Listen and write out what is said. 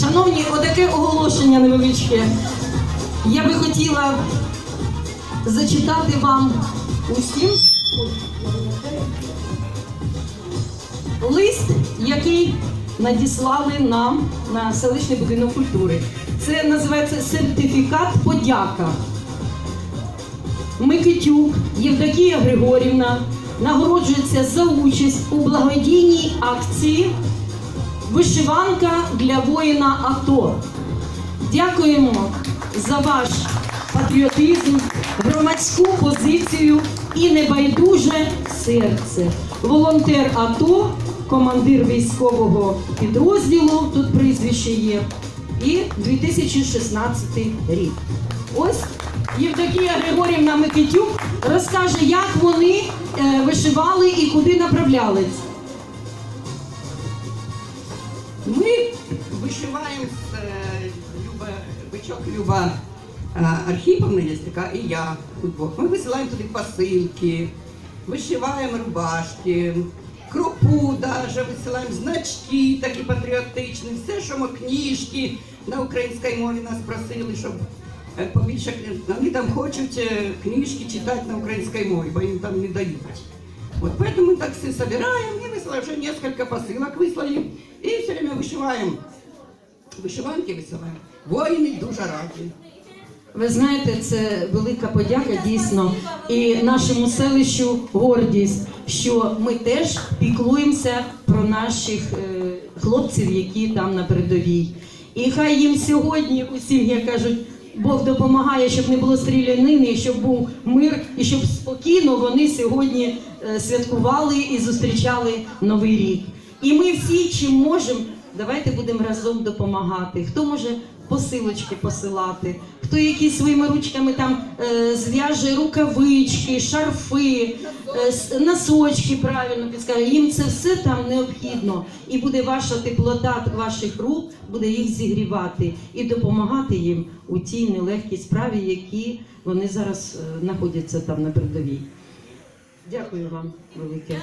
Шановні, отаке оголошення невеличке. Я би хотіла зачитати вам усім лист, який надіслали нам на селищний будинок культури. Це називається сертифікат подяка. Микитюк Євдокія Григорівна нагороджується за участь у благодійній акції Вишиванка для воїна АТО. Дякуємо за ваш патріотизм, громадську позицію і небайдуже серце. Волонтер АТО, командир військового підрозділу, тут прізвище є, і 2016 рік. Ось Євдокія Григорівна Микитюк розкаже, як вони е, вишивали і куди направлялись. Ми вишиваємо з е, Люба, бичок Люба е, Архіповна є така, і я удвох. Ми висилаємо туди посилки, вишиваємо рубашки, кропу даже висилаємо значки такі патріотичні, все, що ми книжки на українській мові нас просили, щоб е, побільше вони там хочуть книжки читати на українській мові, бо їм там не дають. Вот поэтому мы так все собираем и высылаем, уже несколько посылок выслали. И все время вышиваем. Вишиванки висилаємо. Воїни дуже раді. Ви знаєте, це велика подяка дійсно і нашому селищу гордість, що ми теж піклуємося про наших е, хлопців, які там на передовій. І хай їм сьогодні усім, як кажуть, Бог допомагає, щоб не було стрілянини, щоб був мир, і щоб спокійно вони сьогодні е, святкували і зустрічали новий рік. І ми всі, чим можемо, давайте будемо разом допомагати. Хто може посилочки посилати, хто якісь своїми ручками там е, зв'яже рукавички, шарфи, е, носочки, правильно підскаже. Їм це все там необхідно. І буде ваша теплота ваших рук, буде їх зігрівати і допомагати їм у тій нелегкій справі, які вони зараз е, знаходяться там на передовій. Дякую вам велике.